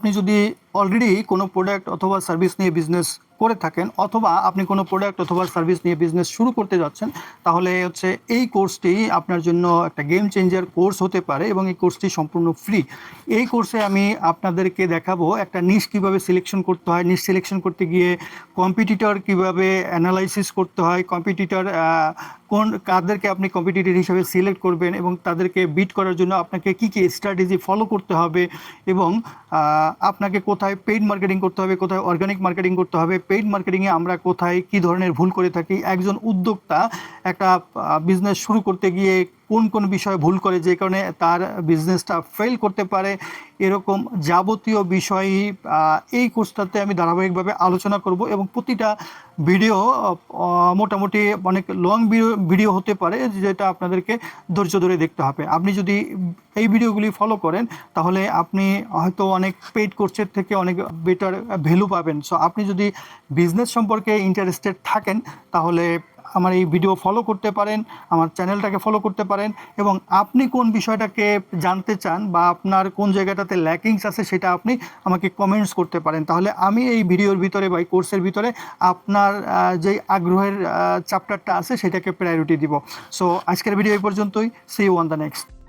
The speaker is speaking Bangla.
আপনি যদি অলরেডি কোনো প্রোডাক্ট অথবা সার্ভিস নিয়ে বিজনেস করে থাকেন, অথবা আপনি কোনো প্রোডাক্ট অথবা সার্ভিস নিয়ে বিজনেস শুরু করতে যাচ্ছেন, তাহলে হচ্ছে এই কোর্সটি আপনার জন্য একটা গেম চেঞ্জার কোর্স হতে পারে এবং এই কোর্সটি সম্পূর্ণ ফ্রি এই কোর্সে আমি আপনাদেরকে দেখাবো একটা নিশ কীভাবে সিলেকশন করতে হয়। নিশ সিলেকশন করতে গিয়ে কম্পিটিটর কীভাবে অ্যানালাইসিস করতে হয়। কম্পিটিটর কোন কাদেরকে আপনি কম্পিটিটিভ হিসাবে সিলেক্ট করবেন এবং তাদেরকে বিট করার জন্য আপনাকে কি কি স্ট্র্যাটেজি ফলো করতে হবে এবং আপনাকে কোথায় পেইড মার্কেটিং করতে হবে, কোথায় অর্গানিক মার্কেটিং করতে হবে পেইড মার্কেটিংয়ে আমরা কোথায় কি ধরনের ভুল করে থাকি, একজন উদ্যোক্তা একটা বিজনেস শুরু করতে গিয়ে কোন কোন বিষয়ে ভুল করে যে কারণে তার বিজনেসটা ফেল করতে পারে, এরকম যাবতীয় বিষয় এই কোর্সটাতে আমি ধারাবাহিকভাবে আলোচনা করব এবং প্রতিটা ভিডিও মোটামুটি অনেক লং ভিডিও হতে পারে যেটা আপনাদেরকে ধৈর্য ধরে দেখতে হবে। আপনি যদি এই ভিডিওগুলি ফলো করেন, তাহলে আপনি হয়তো অনেক পেইড কোর্সের থেকে অনেক বেটার ভ্যালু পাবেন। সো আপনি যদি বিজনেস সম্পর্কে ইন্টারেস্টেড থাকেন, তাহলে আমার এই ভিডিও ফলো করতে পারেন, আমার চ্যানেলটাকে ফলো করতে পারেন এবং আপনি কোন বিষয়টাকে জানতে চান বা আপনার কোন জায়গাটাতে ল্যাকিংস আছে সেটা আপনি আমাকে কমেন্টস করতে পারেন। তাহলে আমি এই ভিডিওর ভিতরে বা কোর্সের ভিতরে আপনার যেই আগ্রহের চ্যাপ্টারটা আছে সেটাকে প্রায়োরিটি দিব। সো আজকের ভিডিও এই পর্যন্তই। C one the next